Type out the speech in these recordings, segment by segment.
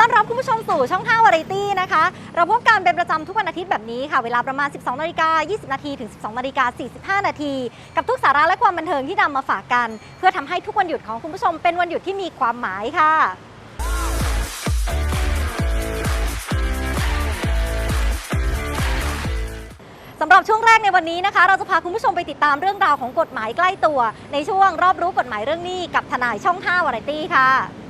ต้อนรับคุณผู้ชมสู่ช่อง 5 วาไรตี้นะคะ เราพบกันเป็นประจำทุกวันอาทิตย์แบบนี้ค่ะ เวลาประมาณ 12นาฬิกา20 นาทีถึง 12นาฬิกา45 นาที กับทุกสาระและความบันเทิงที่นำมาฝากกัน เพื่อทำให้ทุกวันหยุดของคุณผู้ชมเป็นวันหยุดที่มีความหมายค่ะสำหรับช่วงแรกในวันนี้นะคะ เราจะพาคุณผู้ชมไปติดตามเรื่องราวของกฎหมายใกล้ตัว ในช่วงรอบรู้กฎหมายเรื่องนี้กับทนายช่อง 5 วาไรตี้ค่ะ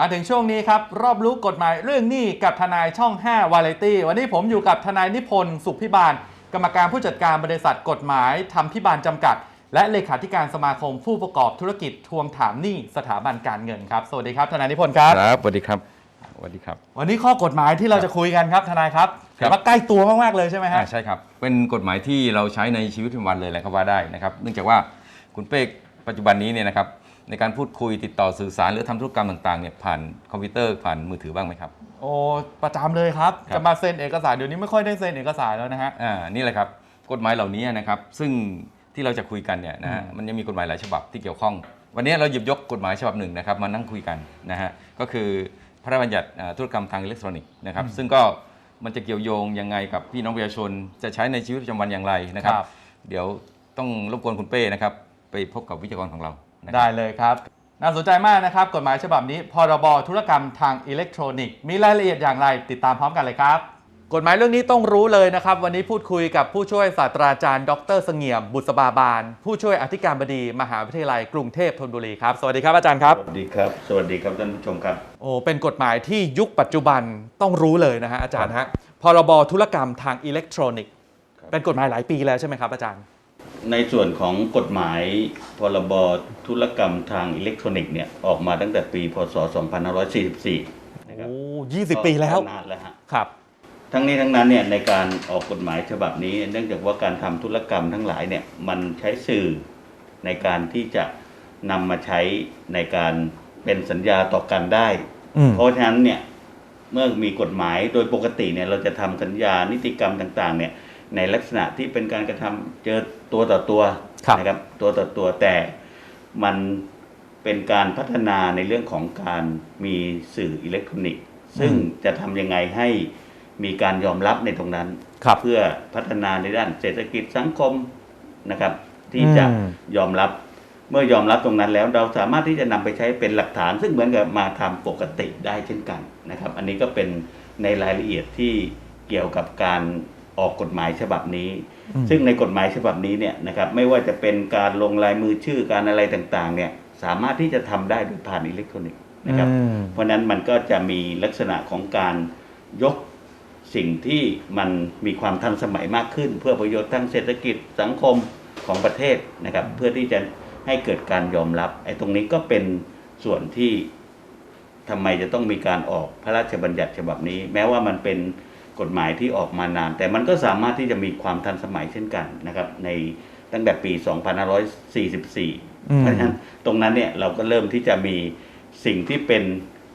มาถึงช่วงนี้ครับ รอบรู้กฎหมายเรื่องหนี้กับทนายช่อง 5 วาไรตี้ วันนี้ผมอยู่กับทนายนิพนธ์สุขพิบาล กรรมการผู้จัดการบริษัทกฎหมายทำพิบาลจำกัด และเลขาธิการสมาคมผู้ประกอบธุรกิจทวงถามหนี้สถาบันการเงินครับ สวัสดีครับทนายนิพนธ์ครับ ครับสวัสดีครับสวัสดีครับ วันนี้ข้อกฎหมายที่เราจะคุยกันครับทนายครับครัแต่บว่าใกล้ตัวมากๆเลยใช่ไหมฮะอ่าใช่ครับ เป็นกฎหมายที่เราใช้ในชีวิตประจำวันเลยแหละครับว่าได้นะครับ เนื่องจากว่าคุณเป้ปัจจุบันนี้เนี่ยนะครับ ในการพูดคุยติดต่อสื่อสารหรือทำธุรกรรมต่างๆเนี่ยผ่านคอมพิวเตอร์ผ่านมือถือบ้างไหมครับ โอ้ประจำเลยครับ ครับ จะมาเซ็นเอกสารเดี๋ยวนี้ไม่ค่อยได้เซ็นเอกสารแล้วนะฮะ อ่านี่แหละครับกฎหมายเหล่านี้นะครับซึ่งที่เราจะคุยกันเนี่ยนะฮะอืมมันยังมีกฎหมายหลายฉบับที่เกี่ยวข้อง วันนี้เราหยิบยกกฎหมายฉบับหนึ่งนะครับมานั่งคุยกันนะฮะก็คือพระราชบัญญัติอ่าธุรกรรมทางอิเล็กทรอนิกส์นะครับซึ่งก็มันจะเกี่ยวโยงยังไงกับพี่น้องประชาชนจะใช้ในชีวิตประจำวันอย่างไรนะครับ ครับ เดี๋ยวต้องรบกวนคุณเป้นะครับไปพบกับวิทยากรของเรา นะครับ ได้เลยครับ น่าสนใจมากนะครับ กฎหมายฉบับนี้ พรบธุรกรรมทางอิเล็กทรอนิกส์ มีรายละเอียดอย่างไรติดตามพร้อมกันเลยครับ กฎหมายเรื่องนี้ต้องรู้เลยนะครับ วันนี้พูดคุยกับผู้ช่วยศาสตราจารย์ ดรเสงี่ยม บุษบาบาล ผู้ช่วยอธิการบดี มหาวิทยาลัยกรุงเทพธนบุรีครับ สวัสดีครับอาจารย์ครับ สวัสดีครับ สวัสดีครับท่านผู้ชมครับ โอ้ เป็นกฎหมายที่ยุคปัจจุบันต้องรู้เลยนะฮะอาจารย์ฮะ พรบธุรกรรมทางอิเล็กทรอนิกส์ครับเป็นกฎหมายหลายปีแล้วใช่ไหมครับอาจารย์ ในส่วนของกฎหมายพรบธุรกรรมทางอิเล็กทรอนิกส์เนี่ยออกมาตั้งแต่ปีพศ 2544 นะครับโอ้ยี่สิบปีแล้วก็นานแล้วฮะครับ ทั้งนี้ทั้งนั้นเนี่ยในการออกกฎหมายฉบับนี้ เนื่องจากว่าการทำธุรกรรมทั้งหลายเนี่ยมันใช้สื่อในการที่จะนำมาใช้ในการเป็นสัญญาต่อกันได้อืมเพราะฉะนั้นเนี่ยเมื่อมีกฎหมายโดยปกติเนี่ยเราจะทำสัญญานิติกรรมต่าง ๆ เนี่ย ในลักษณะที่เป็นการกระทำเจอตัวต่อตัวครับนะครับตัวต่อตัวแต่มันเป็นการพัฒนาในเรื่องของการมีสื่ออิเล็กทรอนิกส์ ซึ่งจะทำยังไงให้มีการยอมรับในตรงนั้นครับเพื่อพัฒนาในด้านเศรษฐกิจสังคมนะครับ ที่จะอืมยอมรับเมื่อยอมรับตรงนั้นแล้วเราสามารถที่จะนำไปใช้เป็นหลักฐาน ซึ่งเหมือนกับมาทำปกติได้เช่นกันนะครับ อันนี้ก็เป็นในรายละเอียดที่เกี่ยวกับการ ออกกฎหมายฉบับนี้อืมซึ่งในกฎหมายฉบับนี้เนี่ยนะครับไม่ว่าจะเป็นการลงลายมือชื่อการอะไรต่างๆเนี่ยสามารถที่จะทำได้โดยผ่านอิเล็กทรอนิกส์นะครับอืมเพราะฉะนั้นมันก็จะมีลักษณะของการยกสิ่งที่มันมีความทันสมัยมากขึ้น เพื่อประโยชน์ทางเศรษฐกิจสังคมของประเทศนะครับ เพื่อที่จะให้เกิดการยอมรับไอ้ตรงนี้ก็เป็นส่วนที่ทำไมจะต้องมีการออกพระราชบัญญัติฉบับนี้ แม้ว่ามันเป็น กฎหมายที่ออกมานาน แต่มันก็สามารถที่จะมีความทันสมัยเช่นกันนะครับในตั้งแต่ปี 2544อืมเพราะฉะนั้นตรงนั้นเนี่ยเราก็เริ่มที่จะมีสิ่งที่เป็น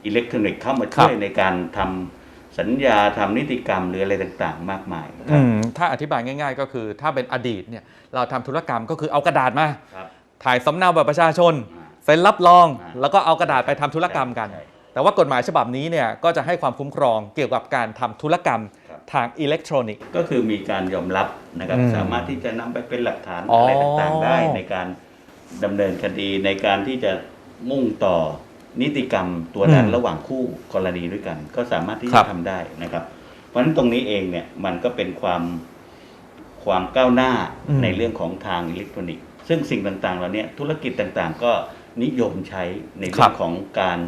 อิเล็กทรอนิกส์เข้ามาช่วยครับในการทำสัญญาทำนิติกรรมหรืออะไรต่างๆ มากมายคอืรับมถ้าอธิบายง่าย ๆ ก็คือถ้าเป็นอดีตเนี่ยเราทำธุรกรรมก็คือเอากระดาษมาครับถ่ายสำเนาบัตรประชาชนอ่าเซ็นรับรองอ่าแล้วก็เอากระดาษไปทำธุรกรรมกันใช่ แต่ว่ากฎหมายฉบับนี้เนี่ยก็จะให้ความคุ้มครองเกี่ยวกับการทำธุรกรรมครับทางอิเล็กทรอนิกส์ ก็คือมีการยอมรับนะครับอืมสามารถที่จะนำไปเป็นหลักฐานอ๋ออ อะไรต่างๆ ได้ในการดำเนินคดีในการที่จะมุ่งต่อนิติกรรมตัวนั้นอืมระหว่างคู่กรณีด้วยกัน ก็สามารถที่ครัจะบ ทำได้นะครับ เพราะฉะนั้นตรงนี้เองเนี่ยมันก็เป็นความความก้าวหน้าอืม ในเรื่องของทางอิเล็กทรอนิกส์ ซึ่งสิ่งต่างๆเหล่านี้ธุรกิจต่างๆ ก็ นิยมใช้ในเรื่องของการ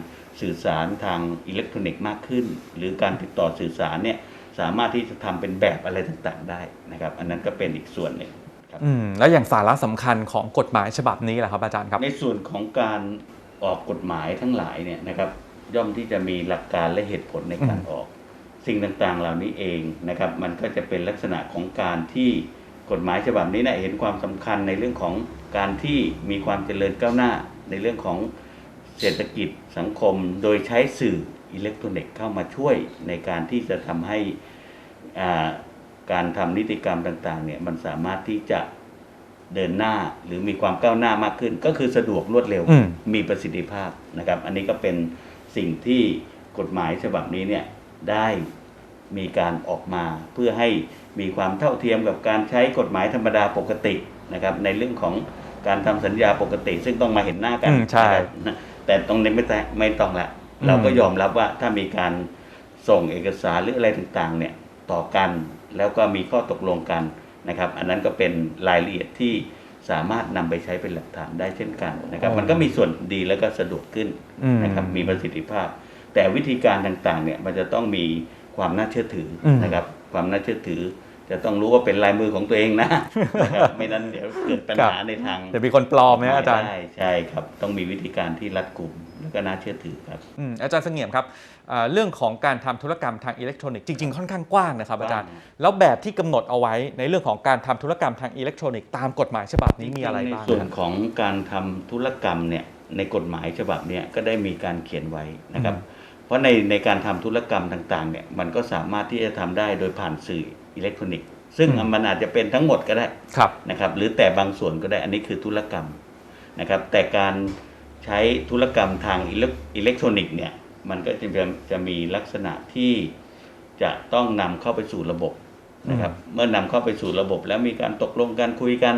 สื่อสารทางอิเล็กทรอนิกส์มากขึ้น หรือการติดต่อสื่อสารเนี่ยสามารถที่จะทำเป็นแบบอะไรต่างๆ ได้นะครับ อันนั้นก็เป็นอีกส่วนหนึ่งครับอืมแล้วอย่างสาระสำคัญของกฎหมายฉบับนี้แหละครับอาจารย์ครับ ในส่วนของการออกกฎหมายทั้งหลายเนี่ยนะครับ ย่อมที่จะมีหลักการและเหตุผลในการอืมออก สิ่งต่างๆ เหล่านี้เองนะครับ มันก็จะเป็นลักษณะของการที่กฎหมายฉบับนี้เนี่ยเห็นความสำคัญในเรื่องของการที่มีความเจริญก้าวหน้า ในเรื่องของเศรษฐกิจสังคม โดยใช้สื่ออิเล็กทรอนิกส์เข้ามาช่วยในการที่จะทำให้การทำนิติกรรมต่างๆเนี่ยมันสามารถที่จะเดินหน้าหรือมีความก้าวหน้ามากขึ้น ก็คือสะดวกรวดเร็วมีประสิทธิภาพนะครับ อันนี้ก็เป็นสิ่งที่กฎหมายฉบับนี้เนี่ยได้มีการออกมาเพื่อให้มีความเท่าเทียมกับการใช้กฎหมายธรรมดาปกตินะครับในเรื่องของ การทำสัญญาปกติ ซึ่งต้องมาเห็นหน้ากันอืมใช่นะครับแต่ตรงนี้ไม่แต่ไม่ต้องละอืมเราก็ยอมรับว่าถ้ามีการส่งเอกสารหรืออะไรต่างๆ เนี่ยต่อกันแล้วก็มีข้อตกลงกันนะครับ อันนั้นก็เป็นรายละเอียดที่สามารถนำไปใช้เป็นหลักฐานได้เช่นกันนะครับ มันก็มีส่วนดีแล้วก็สะดวกขึ้นอืมนะครับมีประสิทธิภาพ แต่วิธีการต่างๆ เนี่ยมันจะต้องมีความน่าเชื่อถืออมนะครับ ความน่าเชื่อถือ จะต้องรู้ว่าเป็นลายมือของตัวเองนะนะครับไม่นั้นเดี๋ยวเกิดปัญหาในทางเดี๋ยวมีคนปลอมไหมอาจารย์ได้ใช่ครับต้องมีวิธีการที่รัดกุมแล้วก็น่าเชื่อถือครับอืมอาจารย์เสงี่ยมครับอ่าเรื่องของการทำธุรกรรมทางอิเล็กทรอนิกส์จริงๆค่อนข้างกว้างนะครับอาจารย์กว้างแล้วแบบที่กำหนดเอาไว้ในเรื่องของการทำธุรกรรมทางอิเล็กทรอนิกส์ตามกฎหมายฉบับนี้มีอะไรบ้างในส่วนครับของการทำธุรกรรมเนี่ยในกฎหมายฉบับเนี่ยก็ได้มีการเขียนไว้นะครับอืมเพราะในในการทำธุรกรรมต่างๆเนี่ยมันก็สามารถที่จะทำได้โดยผ่านสื่อ อิเล็กทรอนิกส์ซึ่งมันอาจจะเป็นทั้งหมดก็ได้ครับนะครับ หรือแต่บางส่วนก็ได้อันนี้คือธุรกรรมนะครับ แต่การใช้ธุรกรรมทางอิเล็กอิเล็กทรอนิกส์เนี่ยมันก็จะจะจะมีลักษณะที่จะต้องนำเข้าไปสู่ระบบนะครับ เมื่อนำเข้าไปสู่ระบบแล้วมีการตกลงกันคุยกัน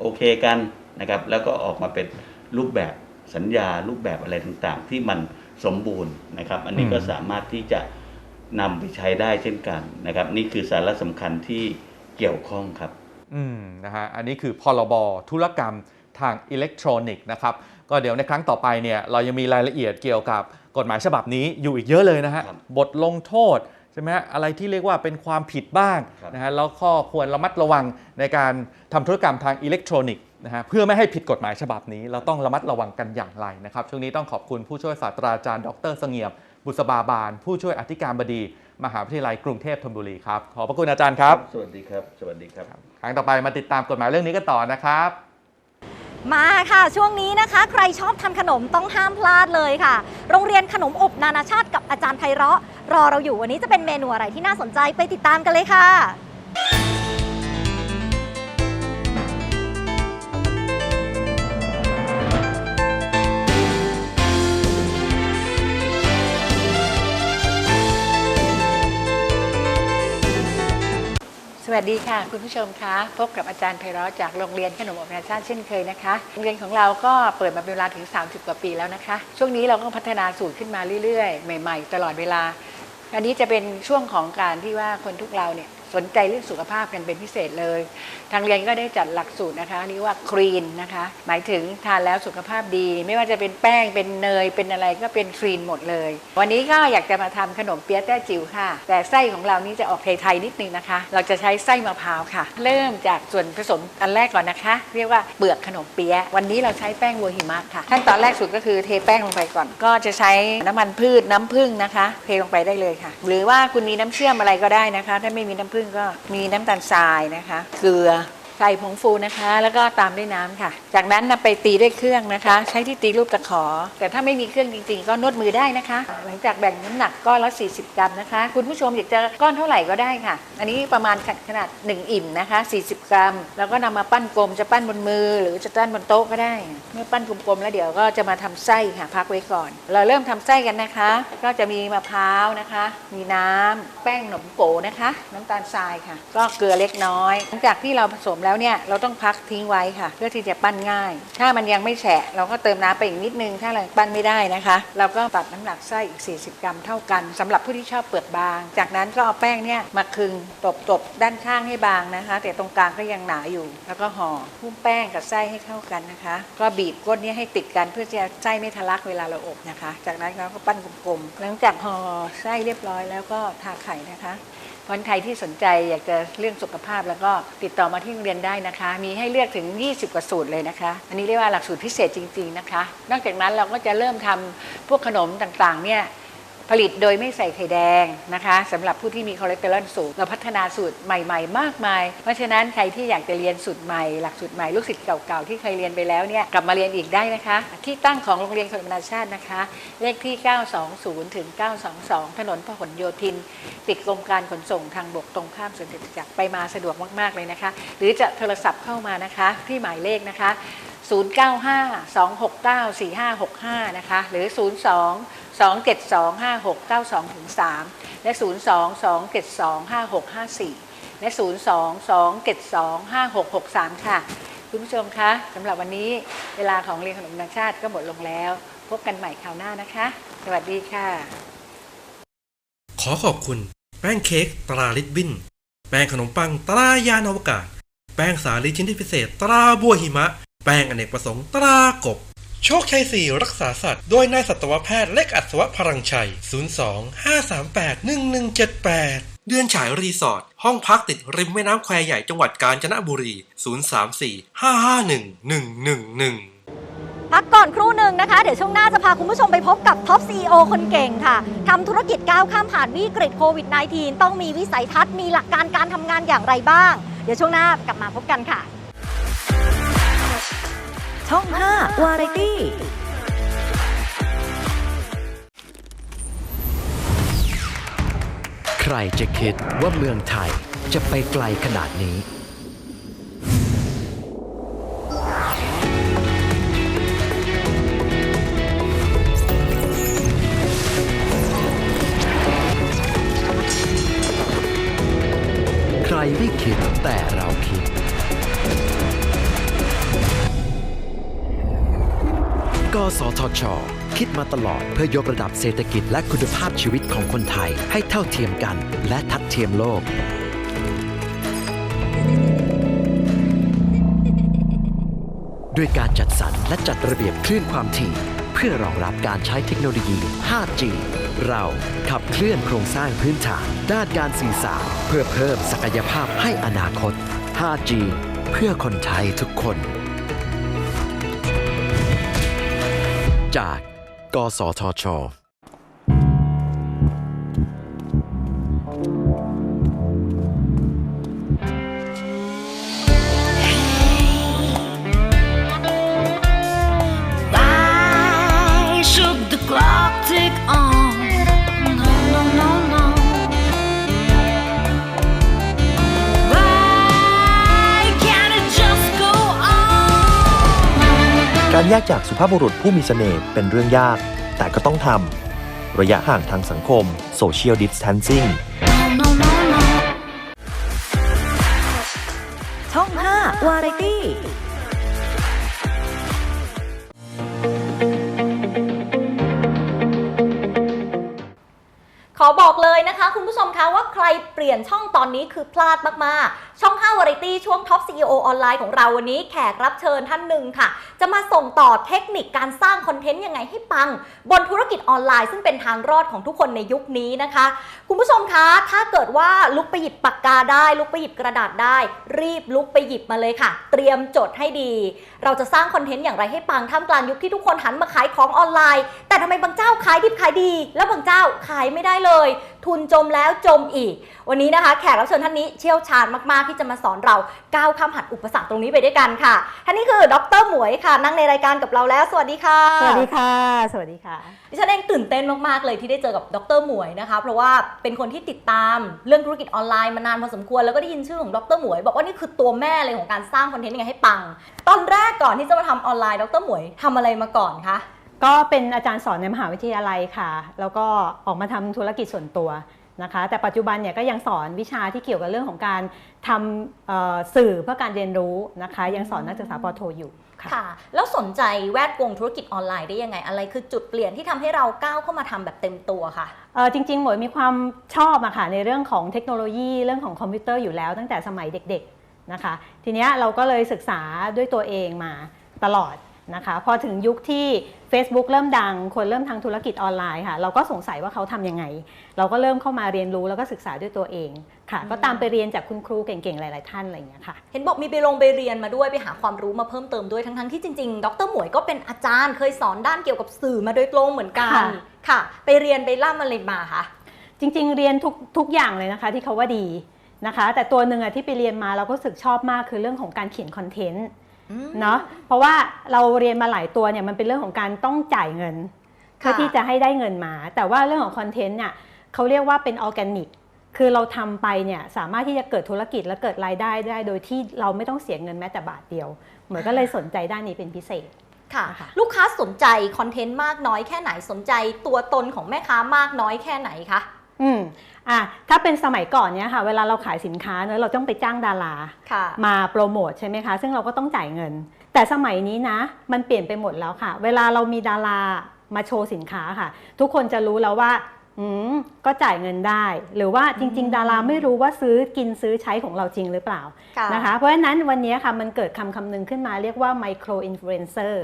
โอเคกันนะครับ แล้วก็ออกมาเป็นรูปแบบสัญญารูปแบบอะไรต่างๆ ที่มันสมบูรณ์นะครับ อันนี้ก็สามารถที่จะ นำไปใช้ได้เช่นกันนะครับ นี่คือสาระสำคัญที่เกี่ยวข้องครับ อืมนะฮะอันนี้คือพรบธุรกรรมทางอิเล็กทรอนิกส์นะครับ ก็เดี๋ยวในครั้งต่อไปเนี่ยเรายังมีรายละเอียดเกี่ยวกับกฎหมายฉบับนี้อยู่อีกเยอะเลยนะฮะครับบทลงโทษใช่ไหมฮะอะไรที่เรียกว่าเป็นความผิดบ้างครับนะฮะแล้วก็ควรระมัดระวังในการทำธุรกรรมทางอิเล็กทรอนิกส์นะฮะเพื่อไม่ให้ผิดกฎหมายฉบับนี้ เราต้องระมัดระวังกันอย่างไรนะครับช่วงนี้ต้องขอบคุณผู้ช่วยศาสตราจารย์ ดรเสงี่ยม บุษบาบาลผู้ช่วยอธิการบดี มหาวิทยาลัยกรุงเทพธนบุรีครับ ขอบพระคุณอาจารย์ครับ สวัสดีครับ สวัสดีครับ ครั้งต่อไปมาติดตามกฎหมายเรื่องนี้กันต่อนะครับ มาค่ะช่วงนี้นะคะ ใครชอบทำขนมต้องห้ามพลาดเลยค่ะ โรงเรียนขนมอบนานาชาติกับอาจารย์ไพเราะ รอเราอยู่วันนี้จะเป็นเมนูอะไรที่น่าสนใจไปติดตามกันเลยค่ะ สวัสดีค่ะ คุณผู้ชมคะพบกับอาจารย์ไพเราะจากโรงเรียนขนมอบนานาชาติเช่นเคยนะคะโรงเรียนของเราก็เปิดมาเป็นเวลาถึง 30 กว่าปีแล้วนะคะ ช่วงนี้เราก็พัฒนาสูตรขึ้นมาเรื่อยๆ ใหม่ ๆ ตลอดเวลา อันนี้จะเป็นช่วงของการที่ว่าคนทุกเราเนี่ย สนใจเรื่องสุขภาพกันเป็นพิเศษเลย ทางเรียนก็ได้จัดหลักสูตรนะคะเรียกว่าครีนนะคะ หมายถึงทานแล้วสุขภาพดี ไม่ว่าจะเป็นแป้งเป็นเนยเป็นอะไรก็เป็นครีนหมดเลย วันนี้ก็อยากจะมาทำขนมเปี๊ยะแต้จิ๋วค่ะ แต่ไส้ของเรานี่จะออกไทยๆนิดนึงนะคะ เราจะใช้ไส้มะพร้าวค่ะ เริ่มจากส่วนผสมอันแรกก่อนนะคะ เรียกว่าเปลือกขนมเปี๊ยะวันนี้เราใช้แป้งวัวหิมะค่ะขั้นตอนแรกสุดก็คือเทแป้งลงไปก่อน ก็จะใช้น้ำมันพืชน้ำผึ้งนะคะ เทลงไปได้เลยค่ะ หรือว่าคุณมีน้ำเชื่อมอะไรก็ได้นะคะ ถ้าไม่มีน้ำผึ้งก็มีน้ำตาลทรายนะคะ เกลือ ใส่ผงฟูนะคะ แล้วก็ตามด้วยน้ำค่ะ จากนั้นนำไปตีด้วยเครื่องนะคะ ใช้ที่ตีรูปตะขอ แต่ถ้าไม่มีเครื่องจริงๆ ก็นวดมือได้นะคะ หลังจากแบ่งน้ำหนักก้อนละ 40 กรัมนะคะ คุณผู้ชมอยากจะก้อนเท่าไหร่ก็ได้ค่ะ อันนี้ประมาณขนาด 1 อิ่มนะคะ 40 กรัม แล้วก็นำมาปั้นกลมจะปั้นบนมือ หรือจะปั้นบนโต๊ะก็ได้ เมื่อปั้นกลมๆแล้วเดี๋ยวก็จะมาทำไส้ค่ะพักไว้ก่อน เราเริ่มทำไส้กันนะคะ ก็จะมีมะพร้าวนะคะ มีน้ำแป้งหนมโกนะคะ น้ำตาลทรายค่ะ ก็เกลือเล็กน้อย หลังจากที่เราผสมแล้วเนี่ยเราต้องพักทิ้งไว้ค่ะ เพื่อที่จะปั้นง่าย ถ้ามันยังไม่แฉะเราก็เติมน้ำไปอีกนิดนึง ถ้าเราปั้นไม่ได้นะคะ เราก็ตัดน้ำหนักไส้อีก 40 กรัมเท่ากันสำหรับผู้ที่ชอบเปลือกบาง จากนั้นก็เอาแป้งเนี่ยมาคึงตบๆด้านข้างให้บางนะคะ แต่ตรงกลางก็ยังหนาอยู่ แล้วก็ห่อหุ้มแป้งกับไส้ให้เข้ากันนะคะ ก็บีบก้นเนี้ให้ติดกันเพื่อจะไส้ไม่ทะลักเวลาเราอบนะคะ จากนั้นเราก็ปั้นกลมๆหลังจากห่อไส้เรียบร้อยแล้วก็ทาไข่นะคะ คนไทยที่สนใจอยากจะเรื่องสุขภาพแล้วก็ติดต่อมาที่โรงเรียนได้นะคะ มีให้เลือกถึง 20 กว่าสูตรเลยนะคะ อันนี้เรียกว่าหลักสูตรพิเศษจริง ๆนะคะ นอกจากนั้นเราก็จะเริ่มทำพวกขนมต่างๆเนี่ย ผลิตโดยไม่ใส่ไข่แดงนะคะสำหรับผู้ที่มีคอเลสเตอรอลสูง เราพัฒนาสูตรใหม่ ๆ มากมาย เพราะฉะนั้นใครที่อยากจะเรียนสูตรใหม่ หลักสูตรใหม่ลูกศิษย์เก่าๆที่เคยเรียนไปแล้วเนี่ยกลับมาเรียนอีกได้นะคะ ที่ตั้งของโรงเรียนคนนานาชาตินะคะ เลขที่ 920ถึง922 ถนนพหลโยธิน ติดกรมการขนส่งทางบกตรงข้ามสวนจตุจักรไปมาสะดวกมากๆเลยนะคะ หรือจะโทรศัพท์เข้ามานะคะที่หมายเลขนะคะ095-269-4565 นะคะ หรือ 2725692ถึง3และ 02-272-5654 และ 02-272-5663 ค่ะ คุณผู้ชมคะสำหรับวันนี้เวลาของเรียนขนมนานาชาติก็หมดลงแล้ว พบกันใหม่คราวหน้านะคะ สวัสดีค่ะ ขอขอบคุณ แป้งเค้กตราลิตบิน แป้งขนมปังตรายานอวกาศ แป้งสาลีชิ้นที่พิเศษ ตราบัวหิมะ แป้งอเนกประสงค์ตรากบ โชคชัยสี่รักษาสัตว์ โดยนายสัตวแพทย์เล็กอัศวพลังชัย 02 538 1178 เดือนฉายรีสอร์ท ห้องพักติดริมแม่น้ำแควใหญ่จังหวัดกาญจนบุรี 034 551 111พักก่อนครู่หนึ่งนะคะ เดี๋ยวช่วงหน้าจะพาคุณผู้ชมไปพบกับท็อป CEO คนเก่งค่ะทำธุรกิจก้าวข้ามผ่านวิกฤตโควิด -19 ต้องมีวิสัยทัศน์มีหลักการการทำงานอย่างไรบ้าง เดี๋ยวช่วงหน้ากลับมาพบกันค่ะ ช่อง 5 วาไรตี้ ใครจะคิดว่าเมืองไทยจะไปไกลขนาดนี้ ใครไม่คิดแต่เราคิด สทช คิดมาตลอดเพื่อยกระดับเศรษฐกิจและคุณภาพชีวิตของคนไทยให้เท่าเทียมกัน และทัดเทียมโลก ด้วยการจัดสรรและจัดระเบียบคลื่นความถี่ เพื่อรองรับการใช้เทคโนโลยี 5G เราขับเคลื่อนโครงสร้างพื้นฐาน ด้านการสื่อสารเพื่อเพิ่มศักยภาพให้อนาคต 5G เพื่อคนไทยทุกคน จาก กสทช ยารแยกจากสุภาพบุรุษผู้มีเสน่ห์เป็นเรื่องยาก แต่ก็ต้องทำระยะห่างทางสังคม Social Distancing คุณผู้ชมคะว่าใครเปลี่ยนช่องตอนนี้คือพลาดมาก ๆ ช่อง5วาไรตี้ช่วงท็อป CEO ออนไลน์ของเราวันนี้แขกรับเชิญท่านหนึ่งค่ะ จะมาส่งต่อเทคนิคการสร้างคอนเทนต์ยังไงให้ปัง บนธุรกิจออนไลน์ ซึ่งเป็นทางรอดของทุกคนในยุคนี้นะคะ คุณผู้ชมคะถ้าเกิดว่าลุกไปหยิบปากกาได้ ลุกไปหยิบกระดาษได้ รีบลุกไปหยิบมาเลยค่ะ เตรียมจดให้ดี เราจะสร้างคอนเทนต์อย่างไรให้ปังท่ามกลางยุคที่ทุกคนหันมาขายของออนไลน์ แต่ทำไมบางเจ้าขายดิบขายดี แล้วบางเจ้าขายไม่ได้เลย ทุนจมแล้วจมอีก วันนี้นะคะ แขกรับเชิญท่านนี้เชี่ยวชาญมากๆ ที่จะมาสอนเราก้าวข้ามหัดอุปสรรคตรงนี้ไปด้วยกันค่ะท่านนี้คือดรหมวยค่ะ นั่งในรายการกับเราแล้ว สวัสดีค่ะ สวัสดีค่ะ สวัสดีค่ะดิฉันเองตื่นเต้นมากๆเลยที่ได้เจอกับดรหมวยนะคะ เพราะว่าเป็นคนที่ติดตามเรื่องธุรกิจออนไลน์มานานพอสมควรแล้วก็ได้ยินชื่อของดรหมวยบอกว่านี่คือตัวแม่เลยของการสร้างคอนเทนต์ยังไงให้ปัง ตอนแรกก่อนที่จะมาทำออนไลน์ดรหมวยทำอะไรมาก่อนคะ ก็เป็นอาจารย์สอนในมหาวิทยาลัยค่ะ แล้วก็ออกมาทำธุรกิจส่วนตัวนะคะ แต่ปัจจุบันเนี่ยก็ยังสอนวิชาที่เกี่ยวกับเรื่องของการทำเอ่อสื่อเพื่อการเรียนรู้นะคะ ยังสอนนักศึกษาปอโทอยู่ค่ะค่ะ แล้วสนใจแวดวงธุรกิจออนไลน์ได้ยังไง อะไรคือจุดเปลี่ยนที่ทำให้เราก้าวเข้ามาทำแบบเต็มตัวค่ะเอ่อจริงๆหมวยมีความชอบอะค่ะในเรื่องของเทคโนโลยีเรื่องของคอมพิวเตอร์อยู่แล้วตั้งแต่สมัยเด็กๆนะคะ ทีเนี้ยเราก็เลยศึกษาด้วยตัวเองมาตลอด นะคะพอถึงยุคที่ Facebook เริ่มดัง คนเริ่มทางธุรกิจออนไลน์ค่ะ เราก็สงสัยว่าเขาทำยังไง เราก็เริ่มเข้ามาเรียนรู้แล้วก็ศึกษาด้วยตัวเองค่ะ ก็ตามไปเรียนจากคุณครูเก่งๆ หลายๆ ท่านอะไรอย่างเงี้ยค่ะ เห็นบอกมีไปลงไปเรียนมาด้วยไปหาความรู้มาเพิ่มเติมด้วยทั้งๆที่จริงๆ ดรหมวยก็เป็นอาจารย์เคยสอนด้านเกี่ยวกับสื่อมาโดยตรงเหมือนกันค่ะค่ะไปเรียนไปล่ำอะไรมาคะจริง ๆ เรียนทุกทุกอย่างเลยนะคะ ที่เขาว่าดีนะคะ แต่ตัวหนึ่งอะที่ไปเรียนมาเราก็รู้สึกชอบมากคือเรื่องของการเขียนคอนเทนต์ เนาะเพราะว่าเราเรียนมาหลายตัวเนี่ยมันเป็นเรื่องของการต้องจ่ายเงินเพื่อที่จะให้ได้เงินมา แต่ว่าเรื่องของคอนเทนต์เนี่ยเขาเรียกว่าเป็นออร์แกนิกคือเราทำไปเนี่ยสามารถที่จะเกิดธุรกิจและเกิดรายได้ได้ โดยที่เราไม่ต้องเสียเงินแม้แต่บาทเดียว เหมือนก็เลยสนใจด้านนี้เป็นพิเศษค่ะ ลูกค้าสนใจคอนเทนต์มากน้อยแค่ไหนสนใจตัวตนของแม่ค้ามากน้อยแค่ไหนคะ อืมอะถ้าเป็นสมัยก่อนเนี่ยค่ะ เวลาเราขายสินค้าเนอะเราต้องไปจ้างดาราค่ะมาโปรโมทใช่ไหมคะ ซึ่งเราก็ต้องจ่ายเงิน แต่สมัยนี้นะ มันเปลี่ยนไปหมดแล้วค่ะ เวลาเรามีดารามาโชว์สินค้าค่ะ ทุกคนจะรู้แล้วว่าอืม ก็จ่ายเงินได้ หรือว่าจริง ๆ ดาราไม่รู้ว่าซื้อกินซื้อใช้ของเราจริงหรือเปล่าค่ะนะคะเพราะฉะนั้นวันนี้ค่ะมันเกิดคำคำหนึ่งขึ้นมาเรียกว่า micro influencer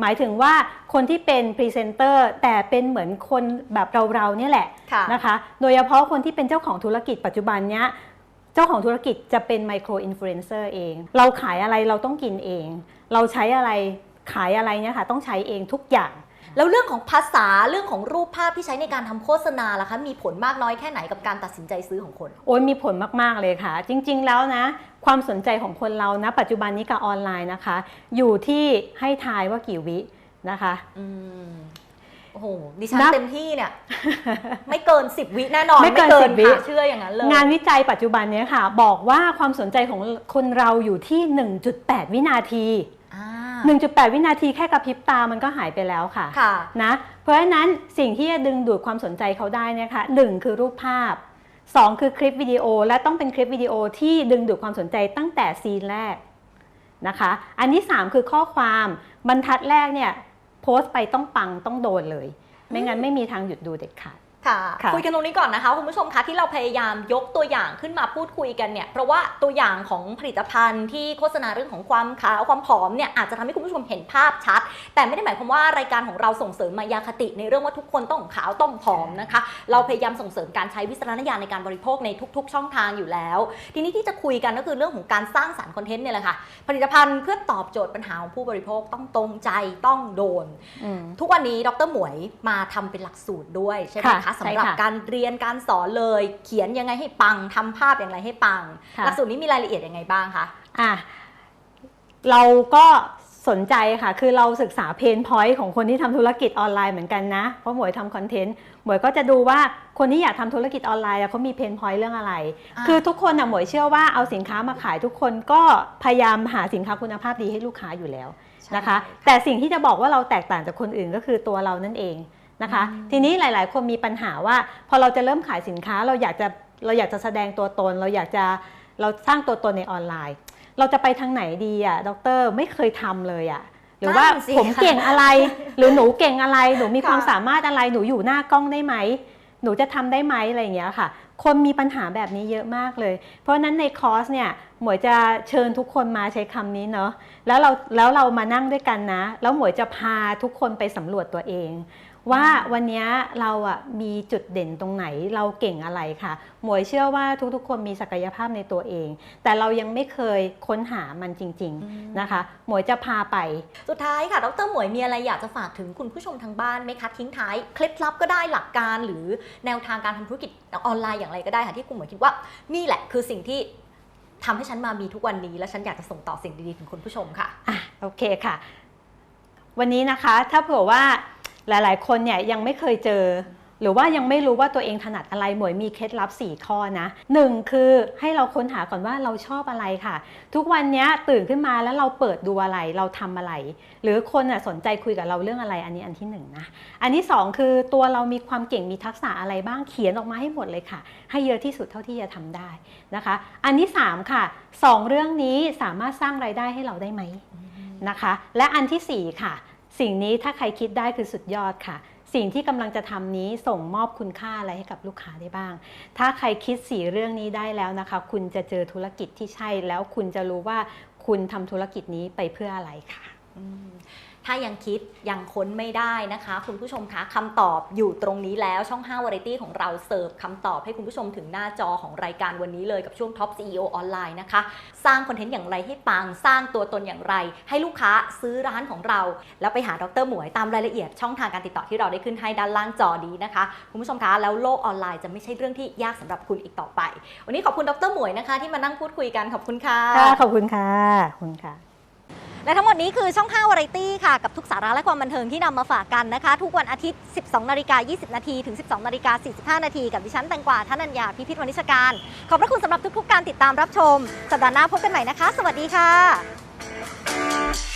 หมายถึงว่าคนที่เป็นพรีเซนเตอร์แต่เป็นเหมือนคนแบบเราๆเนี่ยแหละค่ะนะคะโดยเฉพาะคนที่เป็นเจ้าของธุรกิจปัจจุบันเนี้ยเจ้าของธุรกิจจะเป็นไมโครอินฟลูเอนเซอร์เอง เราขายอะไรเราต้องกินเอง เราใช้อะไรขายอะไรเนี่ยค่ะต้องใช้เองทุกอย่าง แล้วเรื่องของภาษาเรื่องของรูปภาพที่ใช้ในการทำโฆษณาล่ะคะ มีผลมากน้อยแค่ไหนกับการตัดสินใจซื้อของคน โอ้ยมีผลมาก ๆ เลยค่ะ จริง ๆ แล้วนะ ความสนใจของคนเรานะ ปัจจุบันนี้กับออนไลน์นะคะ อยู่ที่ให้ทายว่ากี่วินะคะอืมโอ้โหดิฉันนับเต็มที่เนี่ย ไม่เกิน 10 วิแน่นอนไม่เกิน10วิค่ะเชื่ออย่างนั้นเลยงานวิจัยปัจจุบันเนี้ยค่ะ บอกว่าความสนใจของคนเราอยู่ที่ 1.8 วินาทีอ่า 1.8 วินาทีแค่กระพริบตามันก็หายไปแล้วค่ะค่ะนะเพราะฉะนั้นสิ่งที่จะดึงดูดความสนใจเขาได้เนะคะหนึ่งคือรูปภาพ 2 คือคลิปวิดีโอและต้องเป็นคลิปวิดีโอที่ดึงดูดความสนใจตั้งแต่ซีนแรกนะคะ อันที่ 3 คือข้อความบรรทัดแรกเนี่ยโพสต์ไปต้องปังต้องโดนเลย ไม่งั้นไม่มีทางหยุดดูเด็ดขาด ค่ะค่ะคุยกันตรงนี้ก่อนนะคะคุณผู้ชมคะที่เราพยายามยกตัวอย่างขึ้นมาพูดคุยกันเนี่ยเพราะว่าตัวอย่างของผลิตภัณฑ์ที่โฆษณาเรื่องของความขาวความผอมเนี่ยอาจจะทำให้คุณผู้ชมเห็นภาพชัด แต่ไม่ได้หมายความว่ารายการของเราส่งเสริมมายาคติในเรื่องว่าทุกคนต้องขาวต้องผอมนะคะ เราพยายามส่งเสริมการใช้วิจารณญาณในการบริโภคในทุก ๆ ช่องทางอยู่แล้ว ทีนี้ที่จะคุยกันก็คือเรื่องของการสร้างสรรค์คอนเทนต์เนี่ยแหละค่ะผลิตภัณฑ์เพื่อตอบโจทย์ปัญหาของผู้บริโภคต้องตรงใจต้องโดน ทุกวันนี้ดรหมวยมาทำเป็นหลักสูตรด้วยใช่ไหมค่ะคะใช่สำหรับค่ะการเรียนการสอนเลย เขียนยังไงให้ปังทำภาพอย่างไรให้ปังค่ะหลักสูตรนี้มีรายละเอียดยังไงบ้างคะอะเราก็สนใจค่ะ คือเราศึกษาเพนพอยต์ของคนที่ทำธุรกิจออนไลน์เหมือนกันนะ เพราะหมวยทำคอนเทนต์ หมวยก็จะดูว่าคนที่อยากทำธุรกิจออนไลน์อะเขามีเพนพอยต์เรื่องอะไรอ่าคือทุกคนอะหมวยเชื่อว่าเอาสินค้ามาขายทุกคนก็พยายามหาสินค้าคุณภาพดีให้ลูกค้าอยู่แล้วนะคะ แต่สิ่งที่จะบอกว่าเราแตกต่างจากคนอื่นก็คือตัวเรานั่นเอง นะคะ ทีนี้หลาย ๆ คนมีปัญหาว่า พอเราจะเริ่มขายสินค้าเราอยากจะเราอยากจะแสดงตัวตน เราอยากจะเราสร้างตัวตนในออนไลน์ เราจะไปทางไหนดีอะดรไม่เคยทำเลยอะหรือว่านั่นสิผมเก่งอะไร หรือหนูเก่งอะไรหนูมีค่ะความสามารถอะไรหนูอยู่หน้ากล้องได้ไหมหนูจะทำได้ไหมอะไรอย่างเงี้ยค่ะ คนมีปัญหาแบบนี้เยอะมากเลย เพราะฉะนั้นในคอร์สเนี่ยหมวยจะเชิญทุกคนมาใช้คำนี้เนาะแล้วเราแล้วเรามานั่งด้วยกันนะ แล้วหมวยจะพาทุกคนไปสำรวจตัวเอง ว่าวันเนี้ยเราอะมีจุดเด่นตรงไหนเราเก่งอะไรค่ะ หมวยเชื่อว่าทุกๆ คนมีศักยภาพในตัวเอง แต่เรายังไม่เคยค้นหามันจริง ๆนะคะ หมวยจะพาไป สุดท้ายค่ะ ดรหมวยมีอะไรอยากจะฝากถึงคุณผู้ชมทางบ้านไหมคะทิ้งท้าย เคล็ดลับก็ได้หลักการหรือแนวทางการทำธุรกิจออนไลน์อย่างไรก็ได้ค่ะที่คุณหมวยคิดว่า นี่แหละคือสิ่งที่ทำให้ฉันมามีทุกวันนี้ และฉันอยากจะส่งต่อสิ่งดีๆถึงคุณผู้ชมค่ะอะโอเคค่ะ วันนี้นะคะถ้าเผื่อว่า หลายๆ คนเนี่ยยังไม่เคยเจอ หรือว่ายังไม่รู้ว่าตัวเองถนัดอะไรหมวยมีเคล็ดลับ 4 ข้อนะหนึ่งคือให้เราค้นหาก่อนว่าเราชอบอะไรค่ะ ทุกวันนี้ตื่นขึ้นมาแล้วเราเปิดดูอะไรเราทำอะไร หรือคนน่ะสนใจคุยกับเราเรื่องอะไรอันนี้อันที่หนึ่งนะอันที่สองคือตัวเรามีความเก่งมีทักษะอะไรบ้างเขียนออกมาให้หมดเลยค่ะ ให้เยอะที่สุดเท่าที่จะทำได้นะคะ อันที่สามค่ะสองเรื่องนี้สามารถสร้างรายได้ให้เราได้ไหมนะคะ และอันที่สี่ค่ะ สิ่งนี้ถ้าใครคิดได้คือสุดยอดค่ะ สิ่งที่กำลังจะทำนี้ส่งมอบคุณค่าอะไรให้กับลูกค้าได้บ้าง ถ้าใครคิดสี่เรื่องนี้ได้แล้วนะคะ คุณจะเจอธุรกิจที่ใช่แล้วคุณจะรู้ว่าคุณทำธุรกิจนี้ไปเพื่ออะไรค่ะ ถ้ายังคิดยังค้นไม่ได้นะคะ คุณผู้ชมคะคำตอบอยู่ตรงนี้แล้วช่อง5 Variety ของเราเสิร์ฟคำตอบให้คุณผู้ชมถึงหน้าจอของรายการวันนี้เลยกับช่วง Top CEO ออนไลน์นะคะ สร้างคอนเทนต์อย่างไรให้ปัง สร้างตัวตนอย่างไร ให้ลูกค้าซื้อร้านของเรา แล้วไปหาดรหมวยตามรายละเอียดช่องทางการติดต่อที่เราได้ขึ้นให้ด้านล่างจอนี้นะคะ คุณผู้ชมคะแล้วโลกออนไลน์จะไม่ใช่เรื่องที่ยากสำหรับคุณอีกต่อไป วันนี้ขอบคุณดรหมวยนะคะ ที่มานั่งพูดคุยกันขอบคุณค่ะค่ะขอบคุณค่ะขอบคุณค่ะ และทั้งหมดนี้คือช่อง5วาไรตี้ค่ะ กับทุกสาระและความบันเทิงที่นำมาฝากกันนะคะ ทุกวันอาทิตย์ 12 นาฬิกา 20 นาทีถึง 12 นาฬิกา 45 นาทีกับดิฉันแตงกวาธนัญญาพิพิธวณิชการ ขอบพระคุณสำหรับทุกๆ การติดตามรับชม สัปดาห์หน้าพบกันใหม่นะคะ สวัสดีค่ะ